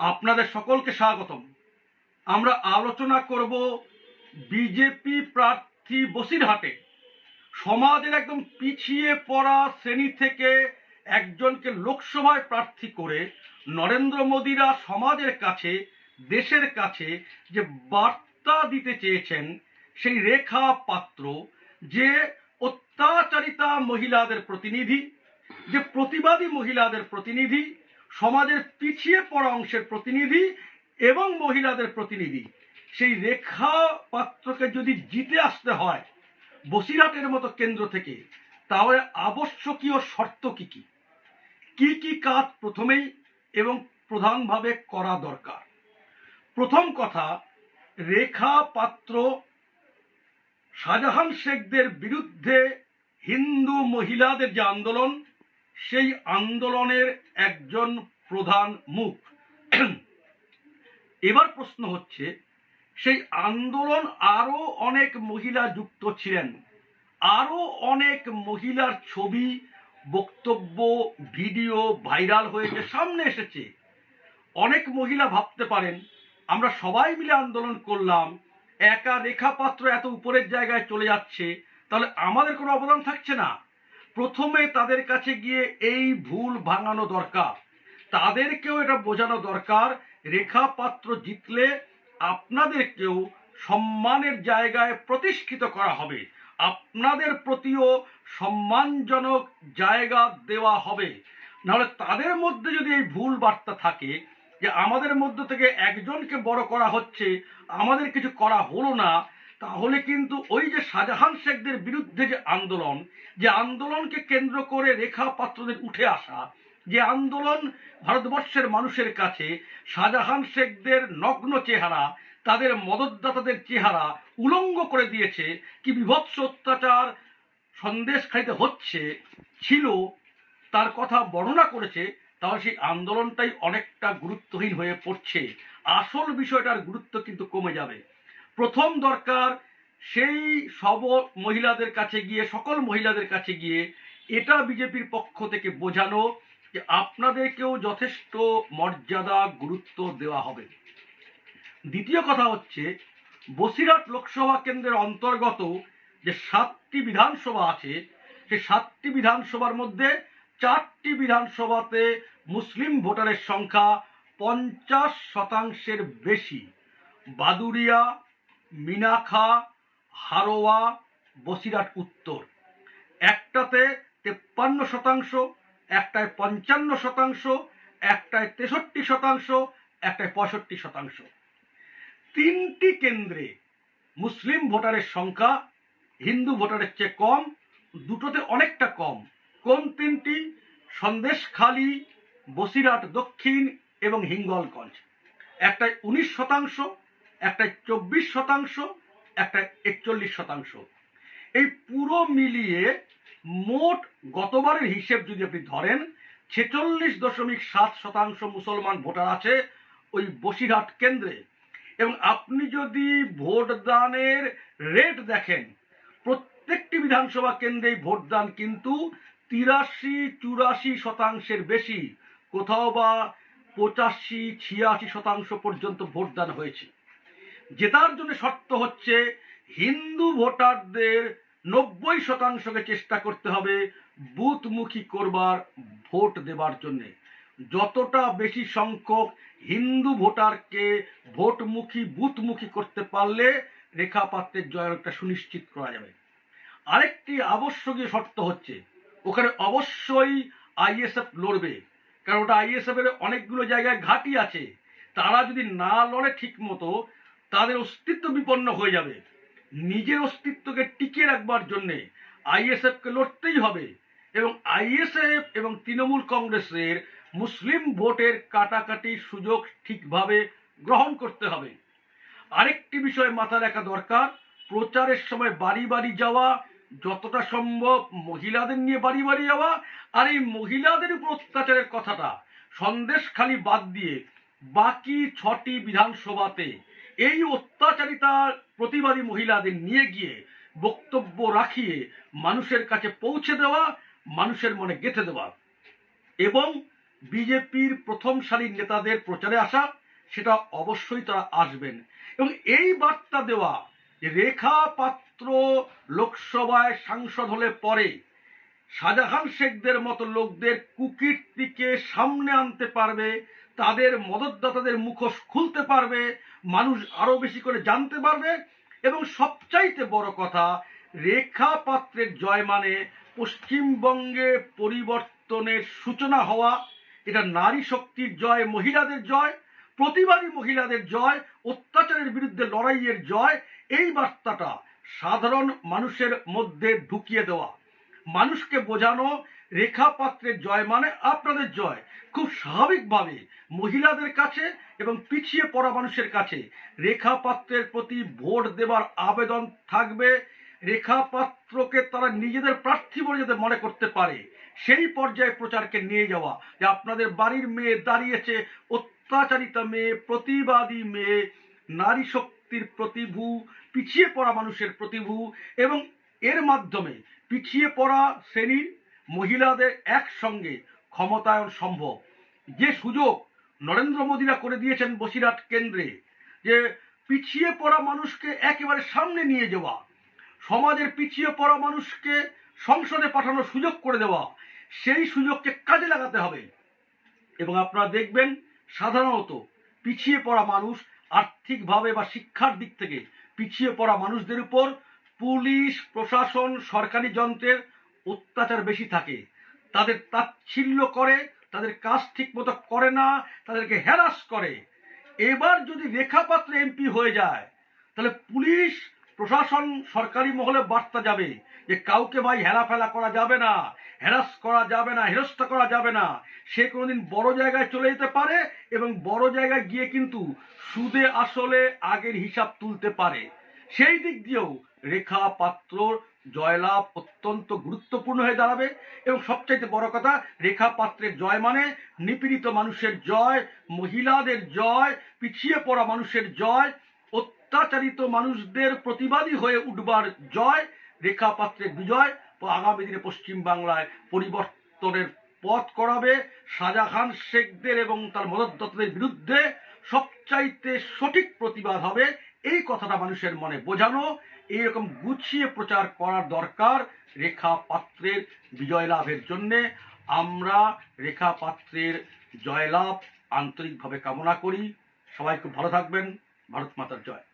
আপনাদের সকলকে স্বাগতম। আমরা আলোচনা করব বিজেপি প্রার্থী বসিরহাটে। সমাজের একদম পিছিয়ে পড়া শ্রেণি থেকে একজনকে লোকসভায় প্রার্থী করে নরেন্দ্র মোদীরা সমাজের কাছে, দেশের কাছে যে বার্তা দিতে চেয়েছেন সেই রেখা পাত্র যে অত্যাচারিতা মহিলাদের প্রতিনিধি, যে প্রতিবাদী মহিলাদের প্রতিনিধি সমাজের পিছিয়ে পড়া অংশের প্রতিনিধি এবং মহিলাদের প্রতিনিধি। সেই রেখা পাত্রকে যদি জিতে আসতে হয়, বসিরহাটের মতো কেন্দ্র থেকে, তাহলে আবশ্যকীয় শর্ত কি কি? কি কি কাজ প্রথমেই এবং প্রধানভাবে করা দরকার? প্রথম কথা রেখা পাত্র শাহজাহান শেখদের বিরুদ্ধে হিন্দু মহিলাদের যে আন্দোলন সেই আন্দোলনের একজন প্রধান মুখ। এবার প্রশ্ন হচ্ছে, সেই আন্দোলন আরও অনেক মহিলা যুক্ত ছিলেন। আরও অনেক মহিলার ছবি, বক্তব্য, ভিডিও ভাইরাল হয়েছে, সামনে এসেছে। অনেক মহিলা ভাবতে পারেন, আমরা সবাই মিলে আন্দোলন করলাম, একা রেখাপাত্র এত উপরের জায়গায় চলে যাচ্ছে, তাহলে আমাদের কোনো অবদান থাকছে না। প্রথমে তাদের কাছে গিয়ে এই ভুল ভাঙানো দরকার। তাদেরকেও এটা বোঝানো দরকার। রেখা পাত্র জিতলে আপনাদেরকেও সম্মানের জায়গায় প্রতিষ্ঠিত করা হবে। আপনাদের প্রতিও সম্মানজনক জায়গা দেওয়া হবে। নাহলে তাদের মধ্যে যদি এই ভুল বার্তা থাকে যে আমাদের মধ্য থেকে একজনকে বড় করা হচ্ছে, আমাদের কিছু করা হলো না তাহলে কিন্তু ওই যে শাহজাহান শেখদের বিরুদ্ধে যে আন্দোলন, যে আন্দোলনকে কেন্দ্র করে রেখা পাত্রদের উঠে আসা, যে আন্দোলন ভারতবর্ষের মানুষের কাছে শাহজাহান শেখদের নগ্ন চেহারা, তাদের মদতদাতাদের চেহারা উলঙ্গ করে দিয়েছে, কি বিভৎস অত্যাচার সন্দেশ খাইতে হচ্ছে, ছিল, তার কথা বর্ণনা করেছে, তাহলে সেই আন্দোলনটাই অনেকটা গুরুত্বহীন হয়ে পড়ছে। আসল বিষয়টার গুরুত্ব কিন্তু কমে যাবে। প্রথম দরকার সেই সব মহিলাদের কাছে গিয়ে, সকল মহিলাদের কাছে গিয়ে এটা বিজেপির পক্ষ থেকে বোঝানো যে আপনাদেরকেও যথেষ্ট মর্যাদা, গুরুত্ব দেওয়া হবে। দ্বিতীয় কথা হচ্ছে, বসিরহাট লোকসভা কেন্দ্রের অন্তর্গত যে সাতটি বিধানসভা আছে সেই সাতটি বিধানসভার মধ্যে চারটি বিধানসভাতে মুসলিম ভোটারের সংখ্যা পঞ্চাশ শতাংশের বেশি। বাদুরিয়া মিনাখা হারোয়া, বসিরহাট উত্তর। একটাতে তেপ্পান্ন শতাংশ, একটায় পঞ্চান্ন শতাংশ, একটায় তেষট্টি শতাংশ, একটায় পঁয়ষট্টি শতাংশ। তিনটি কেন্দ্রে মুসলিম ভোটারের সংখ্যা, হিন্দু ভোটারের চেয়ে কম, দুটোতে অনেকটা কম। কোন তিনটি? সন্দেশখালি, বসিরহাট দক্ষিণ এবং হিঙ্গলগঞ্জ। একটায় উনিশ শতাংশ একটায় চব্বিশ শতাংশ, একটা একচল্লিশ শতাংশ। এই পুরো মিলিয়ে মোট গতবারের হিসেব যদি আপনি ধরেন, ছেচল্লিশ দশমিক সাত শতাংশ মুসলমান ভোটার আছে ওই বসিরহাট কেন্দ্রে। এবং আপনি যদি ভোটদানের রেট দেখেন, প্রত্যেকটি বিধানসভা কেন্দ্রেই ভোটদান কিন্তু তিরাশি, চুরাশি শতাংশের বেশি, কোথাও বা পঁচাশি, ছিয়াশি শতাংশ পর্যন্ত ভোটদান হয়েছে। জেতার জন্য শর্ত হচ্ছে হিন্দু ভোটারদের নব্বই শতাংশকে চেষ্টা করতে হবে বুথমুখী করবার, ভোট দেবার জন্যে। যতটা বেশি সংখ্যক হিন্দু ভোটারকে ভোটমুখী, বুথমুখী করতে পারলে রেখাপাত্রের জয়টা সুনিশ্চিত করা যাবে। আরেকটি আবশ্যকীয় শর্ত হচ্ছে, ওখানে অবশ্যই আইএসএফ লড়বে। কারণ ওটা আইএসএফ এর অনেকগুলো জায়গায় ঘাঁটি আছে। তারা যদি না লড়ে ঠিক মতো তাদের অস্তিত্ব বিপন্ন হয়ে যাবে। নিজের অস্তিত্বকে টিকিয়ে রাখবার জন্যে আইএসএফকে লড়তেই হবে এবং আইএসএফ এবং তৃণমূল কংগ্রেসের মুসলিম ভোটের কাটাকাটির সুযোগ ঠিকভাবে গ্রহণ করতে হবে। আরেকটি বিষয় মাথায় রাখা দরকার, প্রচারের সময় বাড়ি বাড়ি যাওয়া, যতটা সম্ভব মহিলাদের নিয়ে বাড়ি বাড়ি যাওয়া আর এই মহিলাদের উপর অত্যাচারের কথাটা সন্দেশ খালি বাদ দিয়ে বাকি ছটি বিধানসভাতে এই অত্যাচারিতার প্রতিবাদী মহিলাদের নিয়ে গিয়ে বক্তব্য রাখিয়ে মানুষের কাছে পৌঁছে দেওয়া, মানুষের মনে গেঁথে দেওয়া। এবং বিজেপির প্রথম সারির নেতাদের প্রচারে আসা, সেটা অবশ্যই তারা আসবেন। এবং এই বার্তা দেওয়া, রেখা পাত্র লোকসভায় সাংসদ হলে পরে শাহজাহান শেখদের মতো লোকদের কুকীর্তিকে সামনে আনতে পারবে তাদের মদতদাতাদের মুখোশ খুলতে পারবে, মানুষ আরও বেশি করে জানতে পারবে এবং সবচাইতে বড় কথা রেখা পাত্রের জয় মানে পশ্চিমবঙ্গে পরিবর্তনের সূচনা হওয়া। এটা নারী শক্তির জয়, মহিলাদের জয়, প্রতিবাদী মহিলাদের জয়, অত্যাচারের বিরুদ্ধে লড়াইয়ের জয়, এই বার্তাটা সাধারণ মানুষের মধ্যে ঢুকিয়ে দেওয়া। মানুষকে বোঝানো রেখা পাত্রের জয় মানে আপনাদের জয়। খুব স্বাভাবিকভাবে মহিলাদের কাছে এবং পিছিয়ে পড়া মানুষের কাছে রেখা পাত্রের প্রতি ভোট দেবার আবেদন থাকবে। রেখা পাত্রকে তারা নিজেদের প্রার্থী বলে যাতে মনে করতে পারে। সেই পর্যায়ে প্রচারকে নিয়ে যাওয়া যে আপনাদের বাড়ির মেয়ে দাঁড়িয়েছে, অত্যাচারিতা মেয়ে, প্রতিবাদী মেয়ে, নারী শক্তির প্রতিভু, পিছিয়ে পড়া মানুষের প্রতিভু এবং এর মাধ্যমে পিছিয়ে পড়া শ্রেণির মহিলাদের একসঙ্গে ক্ষমতায়ন সম্ভব। যে সুযোগ নরেন্দ্র মোদীরা করে দিয়েছেন বসিরহাট কেন্দ্রে, যে পিছিয়ে পড়া মানুষকে একেবারে সামনে নিয়ে যাওয়া, সমাজের পিছিয়ে পড়া মানুষকে সংসদে পাঠানোর সুযোগ করে দেওয়া, সেই সুযোগকে কাজে লাগাতে হবে। এবং আপনারা দেখবেন সাধারণত পিছিয়ে পড়া মানুষ আর্থিকভাবে বা শিক্ষার দিক থেকে পিছিয়ে পড়া মানুষদের উপর পুলিশ, প্রশাসন, সরকারি যন্ত্রের অত্যাচার বেশি থাকে। তাদের তাচ্ছিল্য করে, তাদের কাজ ঠিক মতো করে না, তাদেরকে হ্যারাস করে। এবার যদি রেখাপাত্র এমপি হয়ে যায়, তাহলে পুলিশ, প্রশাসন, সরকারি মহলে বার্তা যাবে যে কাউকে ভাই হেলাফেলা করা যাবে না হ্যারাস করা যাবে না হেরস্তা করা যাবে না। সে কোনোদিন বড় জায়গায় চলে যেতে পারে এবং বড় জায়গায় গিয়ে কিন্তু সুদে আসলে আগের হিসাব তুলতে পারে। সেই দিক দিয়েও রেখা পাত্রর জয়লাভ অত্যন্ত গুরুত্বপূর্ণ হয়ে দাঁড়াবে এবং সবচাইতে বড় কথা রেখা পাত্রের জয় মানে নিপীড়িত মানুষের জয়, মহিলাদের জয়, পিছিয়ে পড়া মানুষের জয়, অত্যাচারিত মানুষদের প্রতিবাদী হয়ে উঠবার জয় রেখা পাত্রের বিজয় আগামী দিনে পশ্চিম বাংলায় পরিবর্তনের পথ করাবে শাহজাহান শেখদের এবং তার মদতদাতাদের বিরুদ্ধে সবচাইতে সঠিক প্রতিবাদ হবে এই কথাটা মানুষের মনে বোঝানো, এইরকম গুছিয়ে প্রচার করার দরকার রেখা পাত্রের বিজয় লাভের জন্যে। আমরা রেখা পাত্রের জয়লাভ আন্তরিকভাবে কামনা করি। সবাই খুব ভালো থাকবেন। ভারত মাতার জয়।